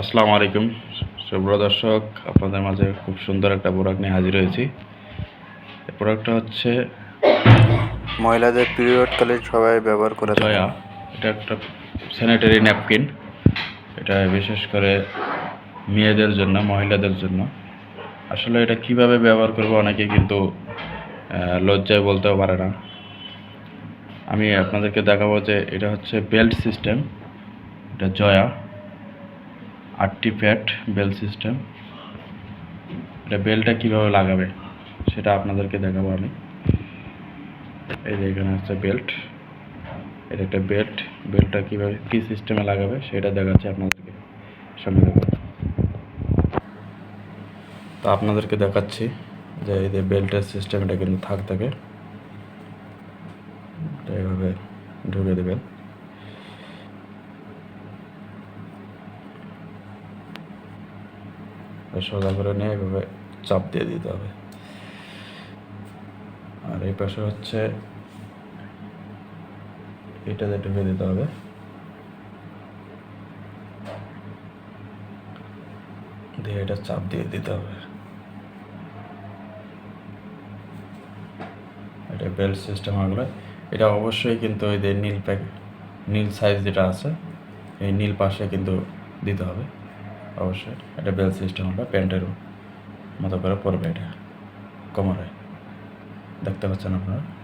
আসসালামু আলাইকুম। সুব্র দর্শক আপনাদের মাঝে খুব সুন্দর একটা প্রোডাক্ট নিয়ে হাজির হয়েছি। এই প্রোডাক্টটা হচ্ছে মহিলাদের পিরিয়ডকালে সবাই ব্যবহার করে জয়া। এটা একটা স্যানিটারি ন্যাপকিন এটা বিশেষ করে মেয়েদের জন্য মহিলাদের জন্য। আসলে এটা কীভাবে ব্যবহার করব অনেকে কিন্তু লজ্জায় বলতেও পারে না। আমি আপনাদেরকে দেখাবো যে এটা হচ্ছে বেল্ট সিস্টেম এটা জয়া। আটটি প্যাট বেল্ট সিস্টেম। এটা বেল্টটা কীভাবে লাগাবে সেটা আপনাদেরকে দেখাবো আমি। এই যে এখানে হচ্ছে বেল্ট। এটা একটা বেল্ট। বেল্টটা কীভাবে, কী সিস্টেমে লাগাবে সেটা দেখাচ্ছি আপনাদেরকে। সামনে তো আপনাদেরকে দেখাচ্ছি যে এই যে বেল্টের সিস্টেম এটা কিন্তু থাক থাকে। এইভাবে ঢুকে দেবেন। সোজা করে নিয়ে এভাবে চাপ দিয়ে দিতে হবে। আর এই পাশে হচ্ছে এটাতে ঢুকে দিতে হবে। দিয়ে এটা চাপ দিয়ে দিতে হবে। এটা বেল্ট সিস্টেম হয়ে এটা অবশ্যই কিন্তু ওই যে নীল প্যাক, নীল সাইজ যেটা আছে, এই নীল পাশে কিন্তু দিতে হবে। অবশ্যই। এটা বেল সিস্টেম হবে প্যান্টের মতো করে পড়বে এটা। কোমরে। দেখতে পাচ্ছেন আপনারা?